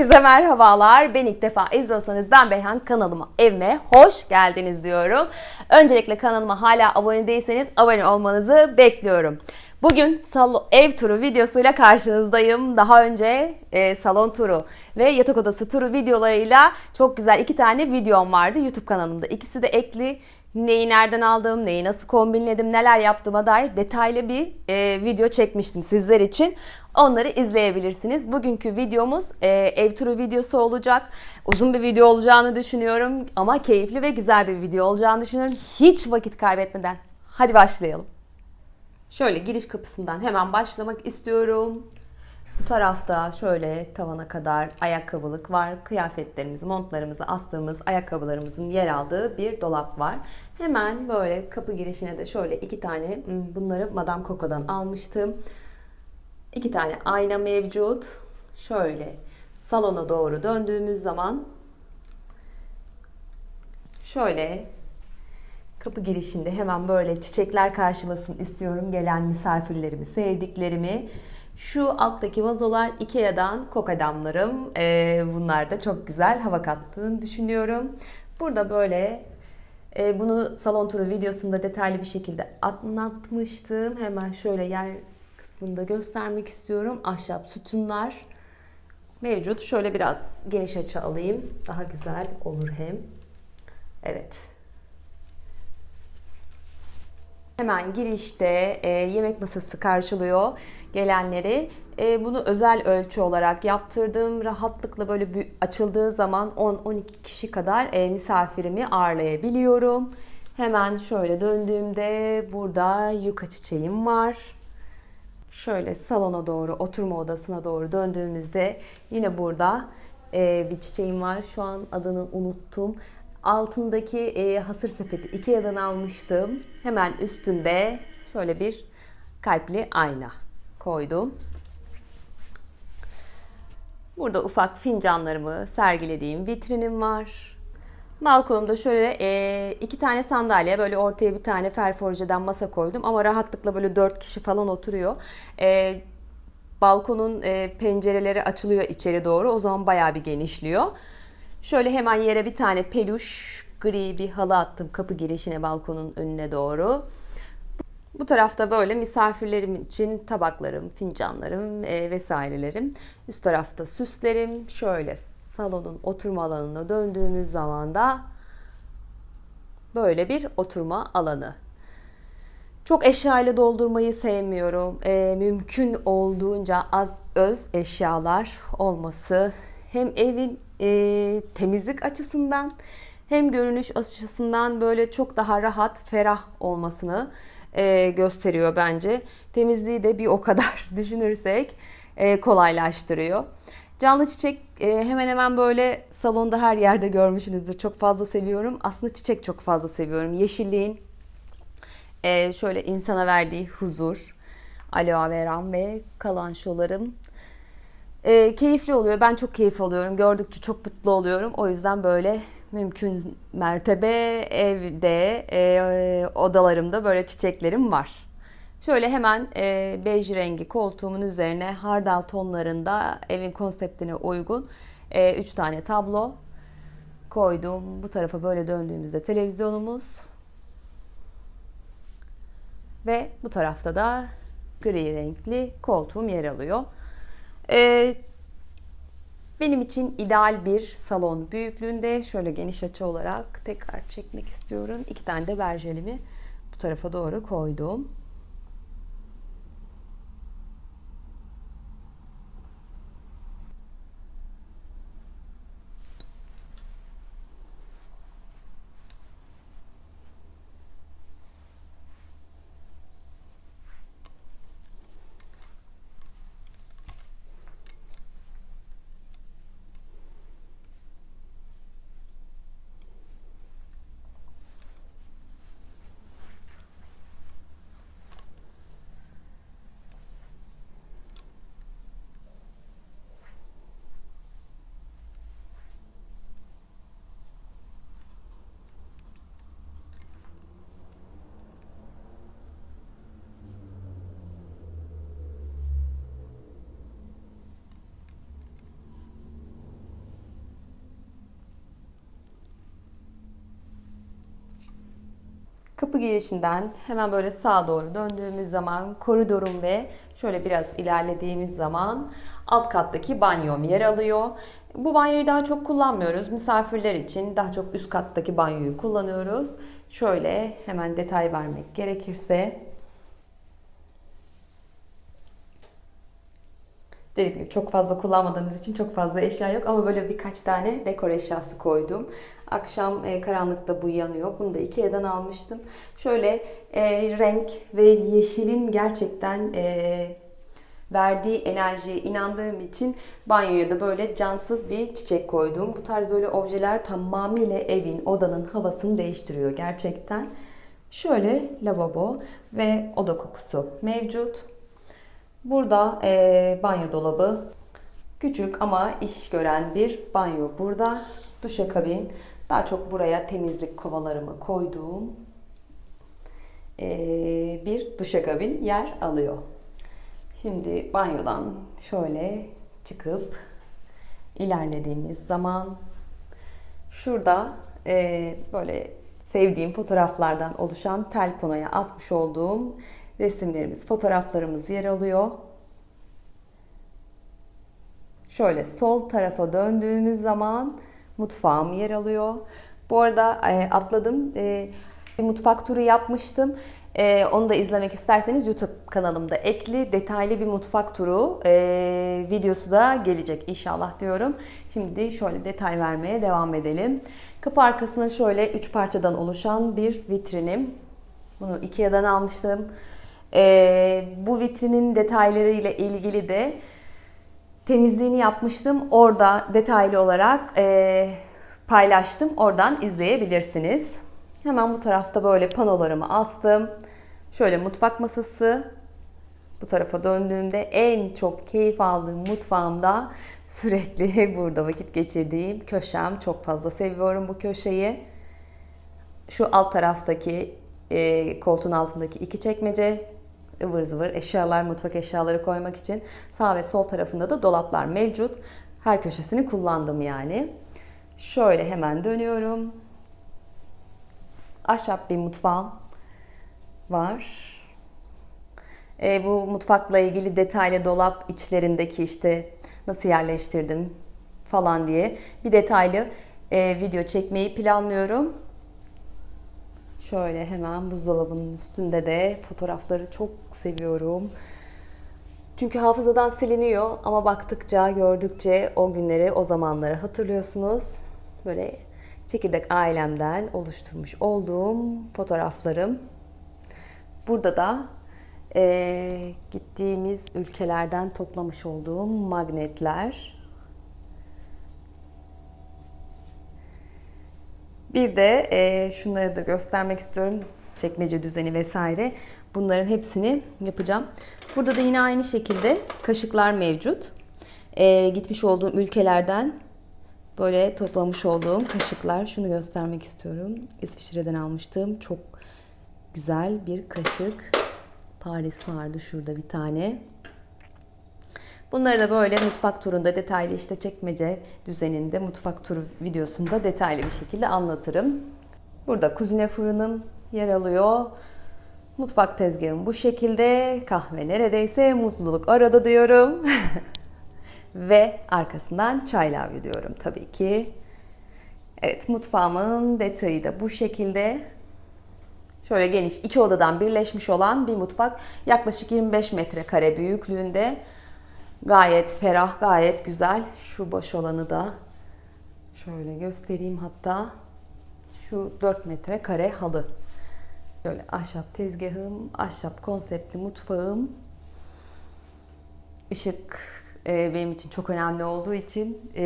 Herkese merhabalar. Ben ilk defa izliyorsanız ben Beyhan kanalıma, evime hoş geldiniz diyorum. Öncelikle kanalıma hala abone değilseniz abone olmanızı bekliyorum. Bugün salo- ev turu videosuyla karşınızdayım. Daha önce e, salon turu ve yatak odası turu videolarıyla çok güzel iki tane videom vardı YouTube kanalımda. İkisi de ekli. Neyi nereden aldım, neyi nasıl kombinledim, neler yaptığıma dair detaylı bir e, video çekmiştim sizler için. Onları izleyebilirsiniz. Bugünkü videomuz e, ev turu videosu olacak. Uzun bir video olacağını düşünüyorum ama keyifli ve güzel bir video olacağını düşünüyorum. Hiç vakit kaybetmeden hadi başlayalım. Şöyle giriş kapısından hemen başlamak istiyorum. Bu tarafta şöyle tavana kadar ayakkabılık var. Kıyafetlerimizi, montlarımızı astığımız ayakkabılarımızın yer aldığı bir dolap var. Hemen böyle kapı girişine de şöyle iki tane hmm, bunları Madame Coco'dan almıştım. İki tane ayna mevcut. Şöyle salona doğru döndüğümüz zaman şöyle kapı girişinde hemen böyle çiçekler karşılasın istiyorum gelen misafirlerimi, sevdiklerimi. Şu alttaki vazolar Ikea'dan kokadamlarım. Ee, bunlar da çok güzel hava kattığını düşünüyorum. Burada böyle e, bunu salon turu videosunda detaylı bir şekilde anlatmıştım. Hemen şöyle yer kısmında göstermek istiyorum. Ahşap sütunlar mevcut. Şöyle biraz geniş açı alayım. Daha güzel olur hem. Evet. Hemen girişte e, yemek masası karşılıyor gelenleri. E, bunu özel ölçü olarak yaptırdım. Rahatlıkla böyle açıldığı zaman 10-12 kişi kadar e, misafirimi ağırlayabiliyorum. Hemen şöyle döndüğümde burada yuka çiçeğim var. Şöyle salona doğru, oturma odasına doğru döndüğümüzde yine burada e, bir çiçeğim var. Şu an adını unuttum. Altındaki e, hasır sepeti Ikea'dan almıştım. Hemen üstünde şöyle bir kalpli ayna koydum. Burada ufak fincanlarımı sergilediğim vitrinim var. Balkonumda şöyle e, iki tane sandalye böyle ortaya bir tane ferforjeden masa koydum ama rahatlıkla böyle dört kişi falan oturuyor. E, balkonun e, pencereleri açılıyor içeri doğru o zaman bayağı bir genişliyor. Şöyle hemen yere bir tane peluş gri bir halı attım kapı girişine balkonun önüne doğru. Bu tarafta böyle misafirlerim için tabaklarım, fincanlarım e, vesairelerim. Üst tarafta süslerim. Şöyle salonun oturma alanına döndüğümüz zaman da böyle bir oturma alanı. Çok eşyayla doldurmayı sevmiyorum. E, mümkün olduğunca az öz eşyalar olması hem evin e, temizlik açısından hem görünüş açısından böyle çok daha rahat, ferah olmasını e, gösteriyor bence. Temizliği de bir o kadar düşünürsek e, kolaylaştırıyor. Canlı çiçek e, hemen hemen böyle salonda her yerde görmüşsünüzdür. Çok fazla seviyorum. Aslında çiçek çok fazla seviyorum. Yeşilliğin e, şöyle insana verdiği huzur, aloe veram ve kalançolarım e, keyifli oluyor. Ben çok keyif alıyorum. Gördükçe çok mutlu oluyorum. O yüzden böyle mümkün mertebe evde, e, odalarımda böyle çiçeklerim var. Şöyle hemen e, bej rengi koltuğumun üzerine hardal tonlarında evin konseptine uygun 3 tane tablo koydum. Bu tarafa böyle döndüğümüzde televizyonumuz ve bu tarafta da gri renkli koltuğum yer alıyor. Ee, benim için ideal bir salon büyüklüğünde şöyle geniş açı olarak tekrar çekmek istiyorum. İki tane de berjelimi bu tarafa doğru koydum. Kapı girişinden hemen böyle sağa doğru döndüğümüz zaman koridorun ve şöyle biraz ilerlediğimiz zaman alt kattaki banyom yer alıyor. Bu banyoyu daha çok kullanmıyoruz. Misafirler için daha çok üst kattaki banyoyu kullanıyoruz. Şöyle hemen detay vermek gerekirse Dediğim gibi çok fazla kullanmadığımız için çok fazla eşya yok ama böyle birkaç tane dekor eşyası koydum. Akşam e, karanlıkta bu yanıyor. Bunu da Ikea'dan almıştım. Şöyle e, renk ve yeşilin gerçekten e, verdiği enerjiye inandığım için banyoya da böyle cansız bir çiçek koydum. Bu tarz böyle objeler tamamıyla evin, odanın havasını değiştiriyor gerçekten. Şöyle lavabo ve oda kokusu mevcut. Burada e, banyo dolabı. Küçük ama iş gören bir banyo burada. Duşakabin. Daha çok buraya temizlik kovalarımı koyduğum e, bir duşakabin yer alıyor. Şimdi banyodan şöyle çıkıp ilerlediğimiz zaman şurada e, böyle sevdiğim fotoğraflardan oluşan tel panoya asmış olduğum resimlerimiz, fotoğraflarımız yer alıyor. Şöyle sol tarafa döndüğümüz zaman mutfağım yer alıyor. Bu arada e, atladım. E, bir mutfak turu yapmıştım. E, onu da izlemek isterseniz YouTube kanalımda ekli detaylı bir mutfak turu videosu da gelecek inşallah diyorum. Şimdi şöyle detay vermeye devam edelim. Kapı arkasına şöyle üç parçadan oluşan bir vitrinim. Bunu Ikea'dan almıştım. E, bu vitrinin detaylarıyla ilgili de temizliğini yapmıştım. Orada detaylı olarak e, paylaştım. Oradan izleyebilirsiniz. Hemen bu tarafta böyle panolarımı astım. Şöyle mutfak masası. Bu tarafa döndüğümde en çok keyif aldığım mutfağımda sürekli burada vakit geçirdiğim köşem. Çok fazla seviyorum bu köşeyi. Şu alt taraftaki e, koltuğun altındaki iki çekmece ıvır zıvır eşyalar, mutfak eşyaları koymak için. Sağ ve sol tarafında da dolaplar mevcut. Her köşesini kullandım yani. Şöyle hemen dönüyorum. Ahşap bir mutfağım var. E, bu mutfakla ilgili detaylı dolap içlerindeki işte nasıl yerleştirdim falan diye bir detaylı e, video çekmeyi planlıyorum. Şöyle hemen buzdolabının üstünde de fotoğrafları çok seviyorum. Çünkü hafızadan siliniyor ama baktıkça, gördükçe o günleri, o zamanları hatırlıyorsunuz. Böyle çekirdek ailemden oluşturmuş olduğum fotoğraflarım. Burada da e, gittiğimiz ülkelerden toplamış olduğum magnetler. Bir de e, şunları da göstermek istiyorum. Çekmece düzeni vesaire. Bunların hepsini yapacağım. Burada da yine aynı şekilde kaşıklar mevcut. E, gitmiş olduğum ülkelerden böyle toplamış olduğum kaşıklar. Şunu göstermek istiyorum. İsviçre'den almıştım. Çok güzel bir kaşık. Paris vardı şurada bir tane. Bunları da böyle mutfak turunda detaylı işte çekmece düzeninde mutfak turu videosunda detaylı bir şekilde anlatırım. Burada kuzine fırınım yer alıyor. Mutfak tezgahım bu şekilde. Kahve neredeyse mutluluk arada diyorum. Ve arkasından çaylar diyorum tabii ki. Evet mutfağımın detayı da bu şekilde. Şöyle geniş iki odadan birleşmiş olan bir mutfak. Yaklaşık 25 metrekare büyüklüğünde. Gayet ferah, gayet güzel. Şu boş olanı da şöyle göstereyim hatta. Şu 4 metre kare halı. Şöyle ahşap tezgahım, ahşap konseptli mutfağım. Işık e, benim için çok önemli olduğu için e,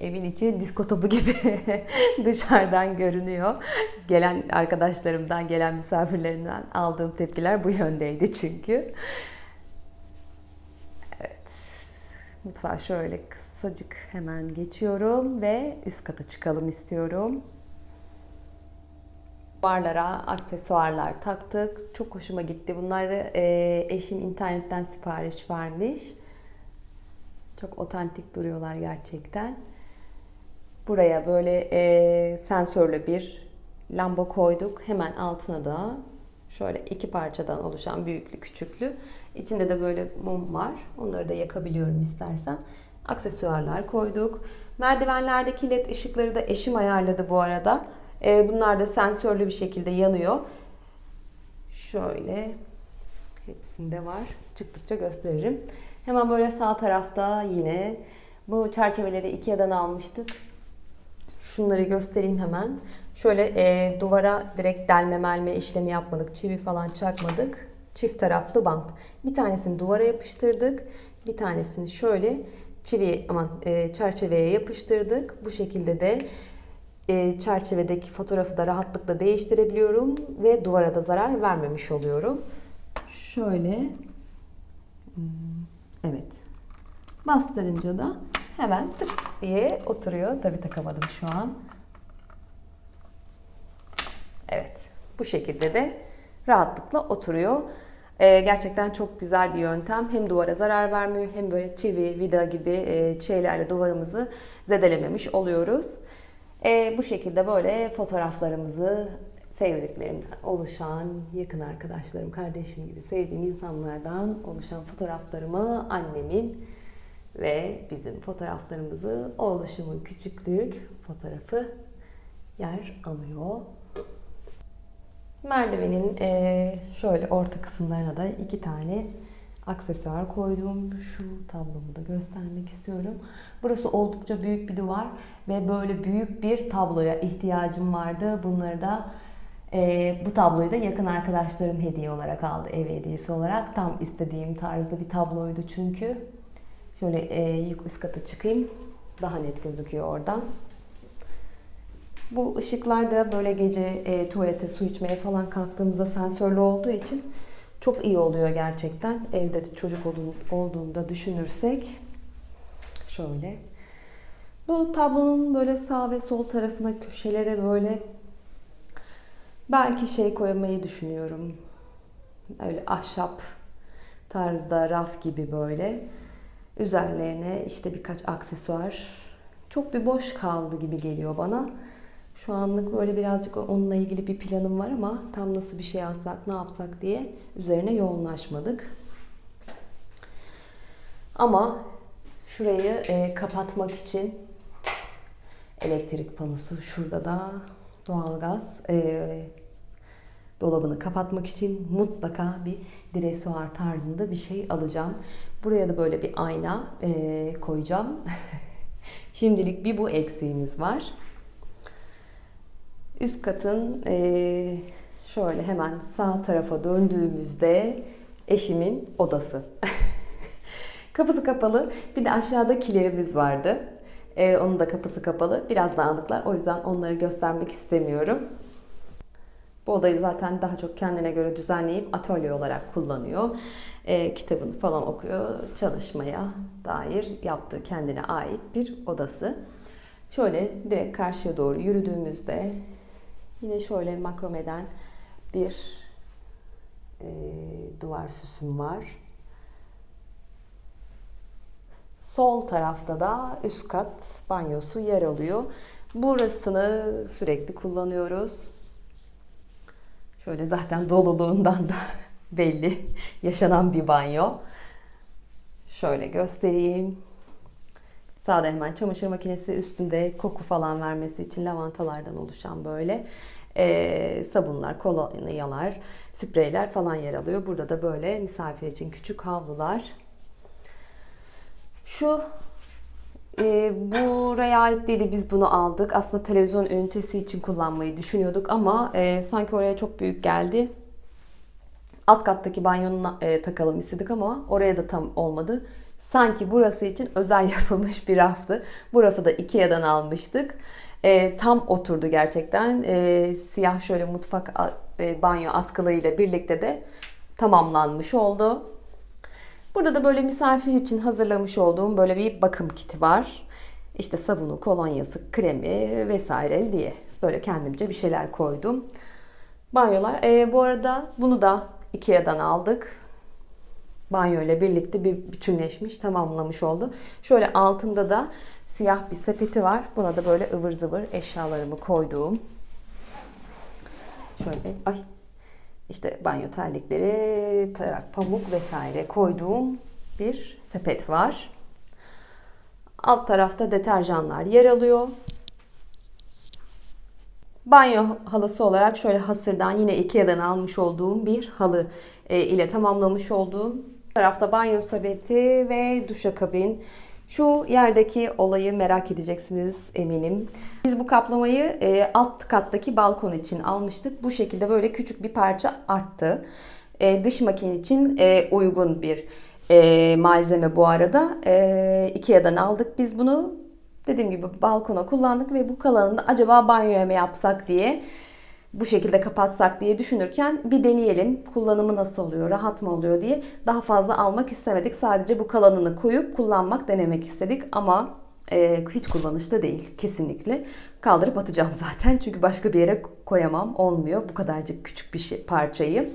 evin içi disko topu gibi dışarıdan görünüyor. Gelen arkadaşlarımdan, gelen misafirlerimden aldığım tepkiler bu yöndeydi çünkü. Mutfağa şöyle kısacık hemen geçiyorum ve üst kata çıkalım istiyorum. Barlara aksesuarlar taktık. Çok hoşuma gitti. Bunları e, eşim internetten sipariş vermiş. Çok otantik duruyorlar gerçekten. Buraya böyle e, sensörlü bir lamba koyduk. Hemen altına da şöyle iki parçadan oluşan büyüklü küçüklü. İçinde de böyle mum var. Onları da yakabiliyorum istersen. Aksesuarlar koyduk. Merdivenlerdeki led ışıkları da eşim ayarladı bu arada. Ee, bunlar da sensörlü bir şekilde yanıyor. Şöyle hepsinde var. Çıktıkça gösteririm. Hemen böyle sağ tarafta yine bu çerçeveleri Ikea'dan almıştık. Şunları göstereyim hemen. Şöyle e, duvara direkt delme melme işlemi yapmadık. Çivi falan çakmadık. Çift taraflı bant. Bir tanesini duvara yapıştırdık. Bir tanesini şöyle çivi aman e, çerçeveye yapıştırdık. Bu şekilde de e, çerçevedeki fotoğrafı da rahatlıkla değiştirebiliyorum ve duvara da zarar vermemiş oluyorum. Şöyle hmm, evet bastırınca da hemen tık diye oturuyor. Tabii takamadım şu an. Evet bu şekilde de rahatlıkla oturuyor. Ee, gerçekten çok güzel bir yöntem. Hem duvara zarar vermiyor hem böyle çivi, vida gibi e, şeylerle duvarımızı zedelememiş oluyoruz. Ee, bu şekilde böyle fotoğraflarımızı sevdiklerimden oluşan, yakın arkadaşlarım, kardeşim gibi sevdiğim insanlardan oluşan fotoğraflarımı annemin ve bizim fotoğraflarımızı oğluşumun küçüklük fotoğrafı yer alıyor. Merdivenin şöyle orta kısımlarına da iki tane aksesuar koydum. Şu tablomu da göstermek istiyorum. Burası oldukça büyük bir duvar ve böyle büyük bir tabloya ihtiyacım vardı. Bunları da eee, bu tabloyu da yakın arkadaşlarım hediye olarak aldı. Ev hediyesi olarak. Tam istediğim tarzda bir tabloydu çünkü. Şöyle yük üst kata çıkayım. Daha net gözüküyor oradan. Bu ışıklar da böyle gece e, tuvalete su içmeye falan kalktığımızda sensörlü olduğu için çok iyi oluyor gerçekten. Evde de çocuk olduğunda düşünürsek şöyle. Bu tablonun böyle sağ ve sol tarafına köşelere böyle belki şey koymayı düşünüyorum. Öyle ahşap tarzda raf gibi böyle. Üzerlerine işte birkaç aksesuar. Çok bir boş kaldı gibi geliyor bana. Şu anlık böyle birazcık onunla ilgili bir planım var ama tam nasıl bir şey alsak, ne yapsak diye üzerine yoğunlaşmadık. Ama şurayı e, kapatmak için elektrik panosu, şurada da doğalgaz e, dolabını kapatmak için mutlaka bir dresuar tarzında bir şey alacağım. Buraya da böyle bir ayna e, koyacağım. Şimdilik bir bu eksiğimiz var. Üst katın eee, şöyle hemen sağ tarafa döndüğümüzde eşimin odası. kapısı kapalı. Bir de aşağıda kilerimiz vardı. Eee, onun da kapısı kapalı. Biraz dağınıklar. O yüzden onları göstermek istemiyorum. Bu odayı zaten daha çok kendine göre düzenleyip atölye olarak kullanıyor. Eee, kitabını falan okuyor. Çalışmaya dair yaptığı kendine ait bir odası. Şöyle direkt karşıya doğru yürüdüğümüzde Yine şöyle makromeden bir e, duvar süsüm var. Sol tarafta da üst kat banyosu yer alıyor. Burasını sürekli kullanıyoruz. Şöyle zaten doluluğundan da belli yaşanan bir banyo. Şöyle göstereyim. Sağda hemen çamaşır makinesi üstünde koku falan vermesi için lavantalardan oluşan böyle e, sabunlar, kolonyalar, spreyler falan yer alıyor. Burada da böyle misafir için küçük havlular. Şu e, buraya ait değil biz bunu aldık. Aslında televizyon ünitesi için kullanmayı düşünüyorduk ama e, sanki oraya çok büyük geldi. Alt kattaki banyonun e, takalım istedik ama oraya da tam olmadı. Sanki burası için özel yapılmış bir raftı. Bu rafı da Ikea'dan almıştık. E, tam oturdu gerçekten. E, siyah şöyle mutfak e, banyo askılığıyla birlikte de tamamlanmış oldu. Burada da böyle misafir için hazırlamış olduğum böyle bir bakım kiti var. İşte sabunu, kolonyası, kremi vesaire diye böyle kendimce bir şeyler koydum. Banyolar. E, bu arada bunu da Ikea'dan aldık. Banyo ile birlikte bir bütünleşmiş, tamamlamış oldu. Şöyle altında da siyah bir sepeti var. Buna da böyle ıvır zıvır eşyalarımı koyduğum. şöyle ay işte banyo terlikleri, tarak, pamuk vesaire koyduğum bir sepet var. Alt tarafta deterjanlar yer alıyor. Banyo halısı olarak şöyle hasırdan yine Ikea'dan almış olduğum bir halı e, ile tamamlamış olduğum tarafta banyo sepeti ve duşakabin. Şu yerdeki olayı merak edeceksiniz eminim. Biz bu kaplamayı e, alt kattaki balkon için almıştık. Bu şekilde böyle küçük bir parça arttı. E, dış makine için e, uygun bir e, malzeme bu arada. E, Ikea'dan aldık biz bunu. Dediğim gibi balkona kullandık ve bu kalanını acaba banyoya mı yapsak diye bu şekilde kapatsak diye düşünürken bir deneyelim. Kullanımı nasıl oluyor, rahat mı oluyor diye daha fazla almak istemedik. Sadece bu kalanını koyup kullanmak, denemek istedik ama e, hiç kullanışlı değil kesinlikle. Kaldırıp atacağım zaten çünkü başka bir yere koyamam, olmuyor bu kadarcık küçük bir şey, parçayı.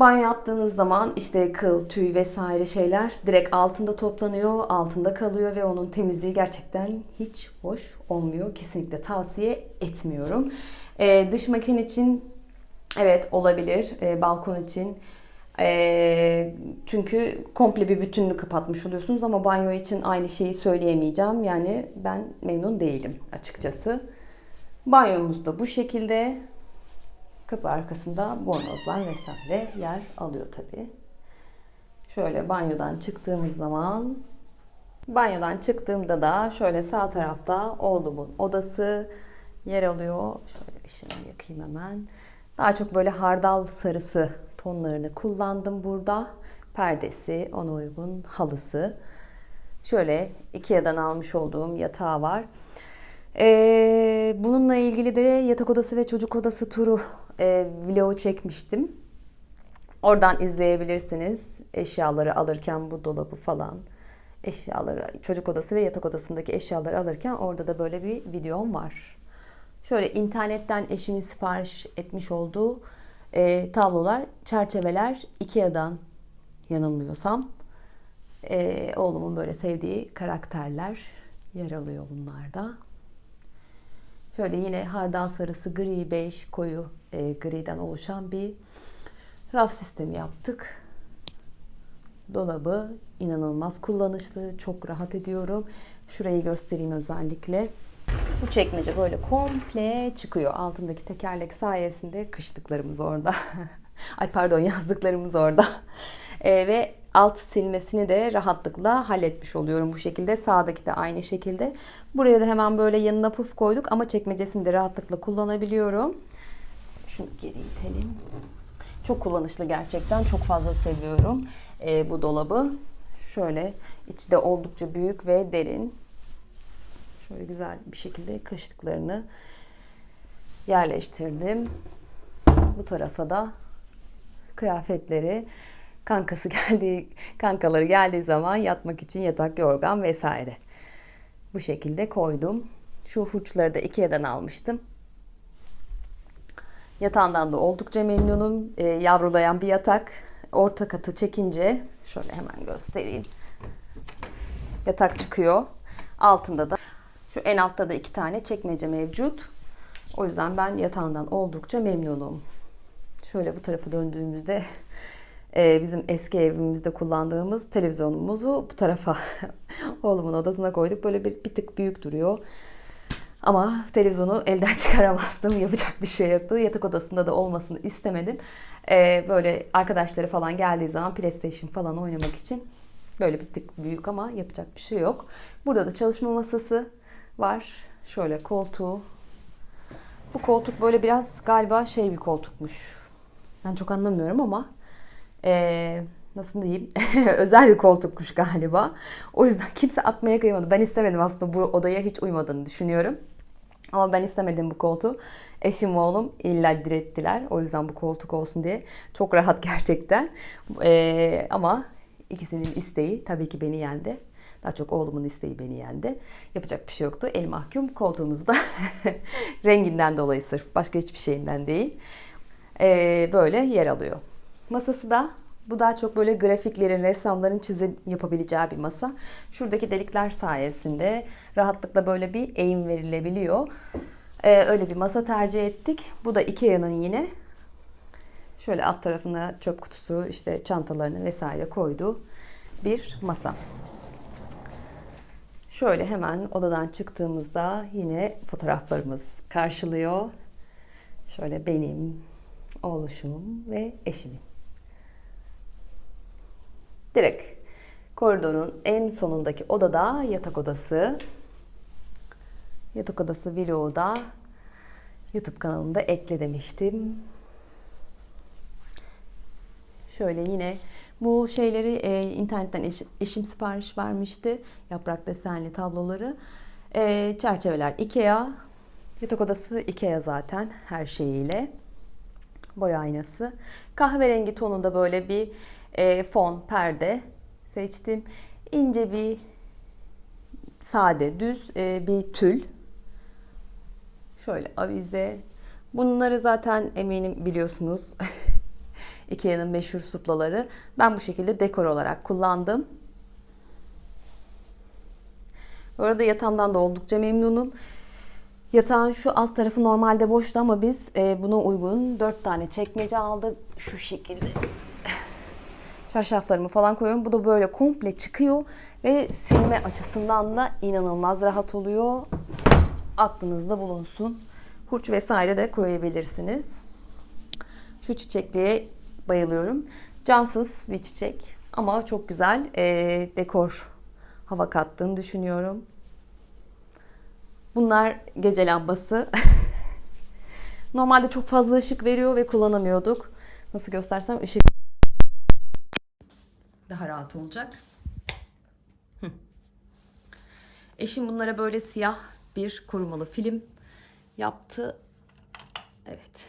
Banyo yaptığınız zaman işte kıl, tüy vesaire şeyler direkt altında toplanıyor, altında kalıyor ve onun temizliği gerçekten hiç hoş olmuyor. Kesinlikle tavsiye etmiyorum. Ee, dış mekan için evet olabilir, ee, balkon için. Ee, çünkü komple bir bütününü kapatmış oluyorsunuz ama banyo için aynı şeyi söyleyemeyeceğim. Yani ben memnun değilim açıkçası. Banyomuz da bu şekilde. Kapı arkasında bornozlar vesaire yer alıyor tabii. Şöyle banyodan çıktığımız zaman banyodan çıktığımda da şöyle sağ tarafta oğlumun odası yer alıyor. Şöyle ışığını yakayım hemen. Daha çok böyle hardal sarısı tonlarını kullandım burada. Perdesi, ona uygun halısı. Şöyle Ikea'dan almış olduğum yatağı var. Ee, bununla ilgili de yatak odası ve çocuk odası turu e, vlogu çekmiştim. Oradan izleyebilirsiniz. Eşyaları alırken bu dolabı falan. Eşyaları, çocuk odası ve yatak odasındaki eşyaları alırken orada da böyle bir videom var. Şöyle internetten eşimin sipariş etmiş olduğu e, tablolar, çerçeveler Ikea'dan yanılmıyorsam. E, oğlumun böyle sevdiği karakterler yer alıyor bunlarda. Şöyle yine hardal sarısı, gri, bej, koyu e, griden oluşan bir raf sistemi yaptık. Dolabı inanılmaz kullanışlı, çok rahat ediyorum. Şurayı göstereyim özellikle. Bu çekmece böyle komple çıkıyor. Altındaki tekerlek sayesinde kışlıklarımız orada. Ay pardon yazdıklarımız orada. E, ve alt silmesini de rahatlıkla halletmiş oluyorum bu şekilde. Sağdaki de aynı şekilde. Buraya da hemen böyle yanına puf koyduk ama çekmecesini de rahatlıkla kullanabiliyorum. Şunu geri itelim. Çok kullanışlı gerçekten. Çok fazla seviyorum e, bu dolabı. Şöyle içi de oldukça büyük ve derin. Şöyle güzel bir şekilde kışlıklarını yerleştirdim. Bu tarafa da kıyafetleri kankası geldiği kankaları geldiği zaman yatmak için yatak, yorgan vesaire. Bu şekilde koydum. Şu hurçları da Ikea'dan almıştım. Yatağından da oldukça memnunum. E, yavrulayan bir yatak. Orta katı çekince şöyle hemen göstereyim. Yatak çıkıyor. Altında da şu en altta da iki tane çekmece mevcut. O yüzden ben yatağından oldukça memnunum. Şöyle bu tarafa döndüğümüzde e, bizim eski evimizde kullandığımız televizyonumuzu bu tarafa oğlumun odasına koyduk. Böyle bir, bir tık büyük duruyor. Ama televizyonu elden çıkaramazdım. Yapacak bir şey yoktu. Yatak odasında da olmasını istemedim. Ee, böyle arkadaşları falan geldiği zaman PlayStation falan oynamak için böyle bir tık büyük ama yapacak bir şey yok. Burada da çalışma masası var. Şöyle koltuğu. Bu koltuk böyle biraz galiba şey bir koltukmuş. Ben çok anlamıyorum ama ee, nasıl diyeyim özel bir koltukmuş galiba. O yüzden kimse atmaya kıyamadı. Ben istemedim aslında bu odaya hiç uymadığını düşünüyorum. Ama ben istemedim bu koltuğu. Eşim oğlum illa direttiler. O yüzden bu koltuk olsun diye. Çok rahat gerçekten. Ee, ama ikisinin isteği tabii ki beni yendi. Daha çok oğlumun isteği beni yendi. Yapacak bir şey yoktu. El mahkum koltuğumuzda renginden dolayı sırf. Başka hiçbir şeyinden değil. Ee, böyle yer alıyor. Masası da bu daha çok böyle grafiklerin, ressamların çizim yapabileceği bir masa. Şuradaki delikler sayesinde rahatlıkla böyle bir eğim verilebiliyor. Ee, öyle bir masa tercih ettik. Bu da Ikea'nın yine. Şöyle alt tarafına çöp kutusu, işte çantalarını vesaire koyduğu bir masa. Şöyle hemen odadan çıktığımızda yine fotoğraflarımız karşılıyor. Şöyle benim, oğluşum ve eşimin. Direkt koridorun en sonundaki odada yatak odası. Yatak odası vlogu da YouTube kanalımda ekle demiştim. Şöyle yine bu şeyleri e, internetten eş- eşim sipariş vermişti. Yaprak desenli tabloları. E, çerçeveler Ikea. Yatak odası Ikea zaten her şeyiyle. Boya aynası. Kahverengi tonunda böyle bir e, fon, perde seçtim. İnce bir sade, düz e, bir tül. Şöyle avize. Bunları zaten eminim biliyorsunuz. Ikea'nın meşhur suplaları. Ben bu şekilde dekor olarak kullandım. Bu arada yatağımdan da oldukça memnunum. Yatağın şu alt tarafı normalde boştu ama biz e, buna uygun 4 tane çekmece aldık. Şu şekilde. Çarşaflarımı falan koyuyorum. Bu da böyle komple çıkıyor ve silme açısından da inanılmaz rahat oluyor. Aklınızda bulunsun. Hurç vesaire de koyabilirsiniz. Şu çiçekliğe bayılıyorum. Cansız bir çiçek ama çok güzel e, dekor hava kattığını düşünüyorum. Bunlar gece lambası. Normalde çok fazla ışık veriyor ve kullanamıyorduk. Nasıl göstersem ışık daha rahat olacak. Eşim bunlara böyle siyah bir korumalı film yaptı. Evet.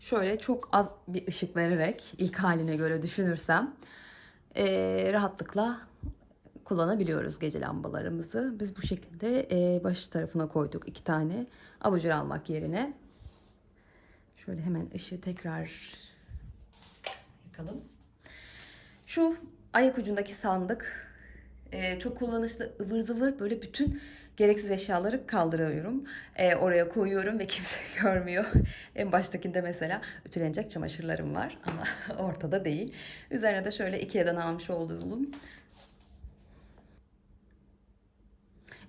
Şöyle çok az bir ışık vererek ilk haline göre düşünürsem eee, rahatlıkla kullanabiliyoruz gece lambalarımızı. Biz bu şekilde eee, baş tarafına koyduk iki tane abajur almak yerine. Şöyle hemen ışığı tekrar yakalım. Şu ayak ucundaki sandık e, çok kullanışlı ıvır zıvır böyle bütün gereksiz eşyaları kaldırıyorum. E, oraya koyuyorum ve kimse görmüyor. En baştakinde mesela ütülenecek çamaşırlarım var ama ortada değil. Üzerine de şöyle Ikea'dan almış olduğum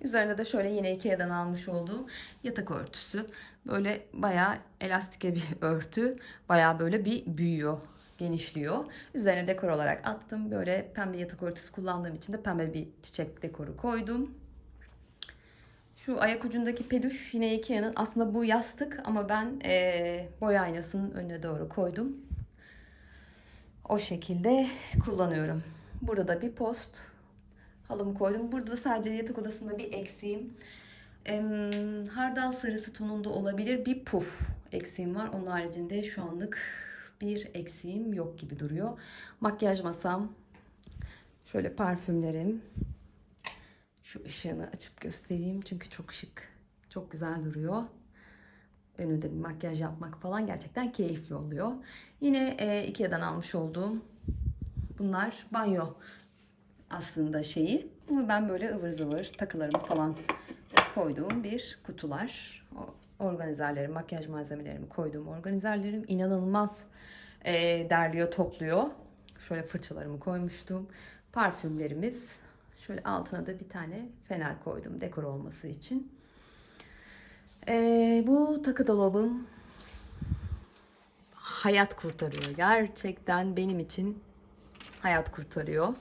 Üzerine de şöyle yine Ikea'dan almış olduğum yatak örtüsü. Böyle bayağı elastike bir örtü. Bayağı böyle bir büyüyor, genişliyor. Üzerine dekor olarak attım. Böyle pembe yatak örtüsü kullandığım için de pembe bir çiçek dekoru koydum. Şu ayak ucundaki peluş yine Ikea'nın. Aslında bu yastık ama ben eee boy aynasının önüne doğru koydum. O şekilde kullanıyorum. Burada da bir post halımı koydum. Burada da sadece yatak odasında bir eksiğim. Em, hardal sarısı tonunda olabilir bir puf eksiğim var. Onun haricinde şu anlık bir eksiğim yok gibi duruyor. Makyaj masam. Şöyle parfümlerim. Şu ışığını açıp göstereyim çünkü çok şık. Çok güzel duruyor. Önünde bir makyaj yapmak falan gerçekten keyifli oluyor. Yine e, Ikea'dan almış olduğum bunlar banyo aslında şeyi. Ama ben böyle ıvır zıvır takılarımı falan koyduğum bir kutular. Organizerlerim, makyaj malzemelerimi koyduğum organizerlerim inanılmaz e, derliyor, topluyor. Şöyle fırçalarımı koymuştum. Parfümlerimiz. Şöyle altına da bir tane fener koydum dekor olması için. E, bu takı dolabım hayat kurtarıyor. Gerçekten benim için hayat kurtarıyor.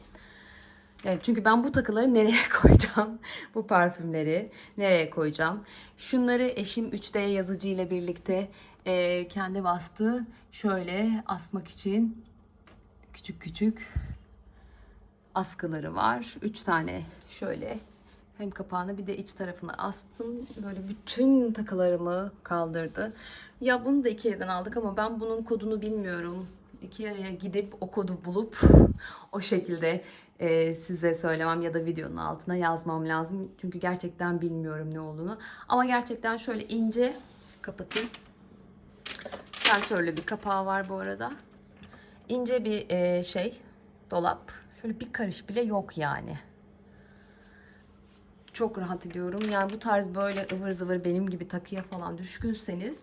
Evet, çünkü ben bu takıları nereye koyacağım? bu parfümleri nereye koyacağım? Şunları eşim 3D yazıcı ile birlikte e, kendi bastı. Şöyle asmak için küçük küçük askıları var. 3 tane şöyle hem kapağını bir de iç tarafına astım. Böyle bütün takılarımı kaldırdı. Ya bunu da Ikea'dan aldık ama ben bunun kodunu bilmiyorum. Ikea'ya gidip o kodu bulup o şekilde e, size söylemem ya da videonun altına yazmam lazım. Çünkü gerçekten bilmiyorum ne olduğunu. Ama gerçekten şöyle ince kapatayım. Sensörlü bir kapağı var bu arada. İnce bir e, şey dolap. Şöyle bir karış bile yok yani. çok rahat ediyorum. Yani bu tarz böyle ıvır zıvır benim gibi takıya falan düşkünseniz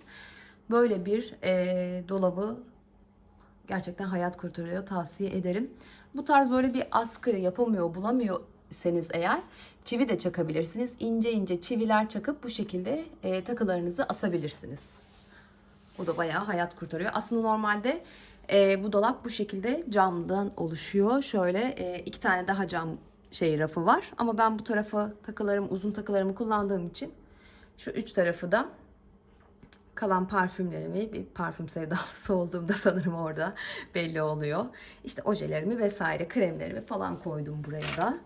böyle bir e, dolabı gerçekten hayat kurtarıyor. Tavsiye ederim. Bu tarz böyle bir askı yapamıyor, bulamıyorsanız eğer çivi de çakabilirsiniz. İnce ince çiviler çakıp bu şekilde e, takılarınızı asabilirsiniz. Bu da bayağı hayat kurtarıyor. Aslında normalde e, bu dolap bu şekilde camdan oluşuyor. Şöyle e, iki tane daha cam şey rafı var. Ama ben bu tarafa takılarım, uzun takılarımı kullandığım için şu üç tarafı da kalan parfümlerimi, bir parfüm sevdalısı olduğumda sanırım orada belli oluyor. İşte ojelerimi vesaire, kremlerimi falan koydum buraya da.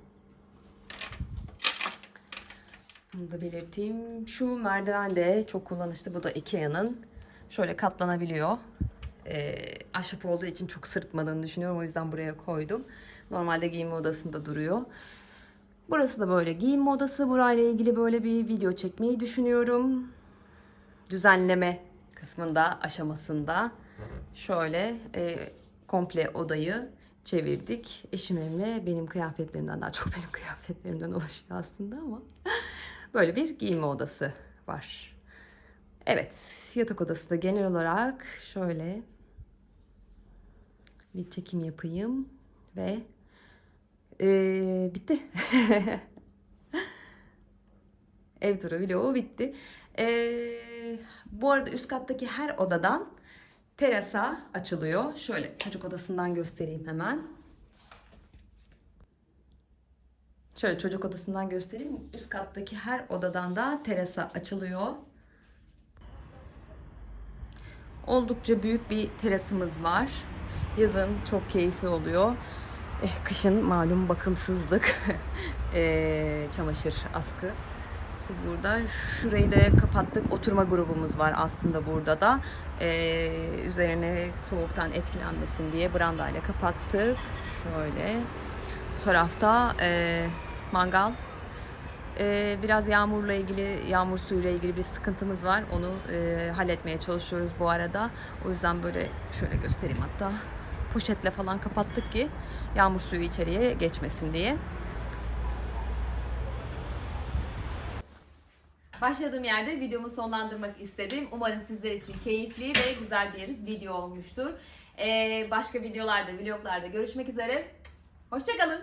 Bunu da belirteyim. Şu merdiven de çok kullanışlı. Bu da Ikea'nın. Şöyle katlanabiliyor. Ee, ahşap olduğu için çok sırıtmadığını düşünüyorum. O yüzden buraya koydum. Normalde giyinme odasında duruyor. Burası da böyle giyinme odası. Burayla ilgili böyle bir video çekmeyi düşünüyorum. Düzenleme kısmında, aşamasında. Şöyle e, komple odayı çevirdik. Eşimle benim kıyafetlerimden daha çok benim kıyafetlerimden oluşuyor aslında ama böyle bir giyinme odası var. Evet, yatak odası da genel olarak şöyle bir çekim yapayım ve eee, bitti. Ev turu vlogu bitti. Eee, bu arada üst kattaki her odadan terasa açılıyor. Şöyle çocuk odasından göstereyim hemen. Şöyle çocuk odasından göstereyim. Üst kattaki her odadan da terasa açılıyor. Oldukça büyük bir terasımız var. Yazın çok keyifli oluyor. Eh, kışın malum bakımsızlık, Eh, çamaşır askı. Burada şurayı da kapattık. Oturma grubumuz var aslında burada da. Eh, üzerine soğuktan etkilenmesin diye brandayla kapattık. Şöyle. Bu tarafta eh, mangal ee, biraz yağmurla ilgili, yağmur suyuyla ilgili bir sıkıntımız var. Onu e, halletmeye çalışıyoruz bu arada. O yüzden böyle şöyle göstereyim hatta. Poşetle falan kapattık ki yağmur suyu içeriye geçmesin diye. Başladığım yerde videomu sonlandırmak istedim. Umarım sizler için keyifli ve güzel bir video olmuştur. Ee, başka videolarda, vloglarda görüşmek üzere. Hoşçakalın.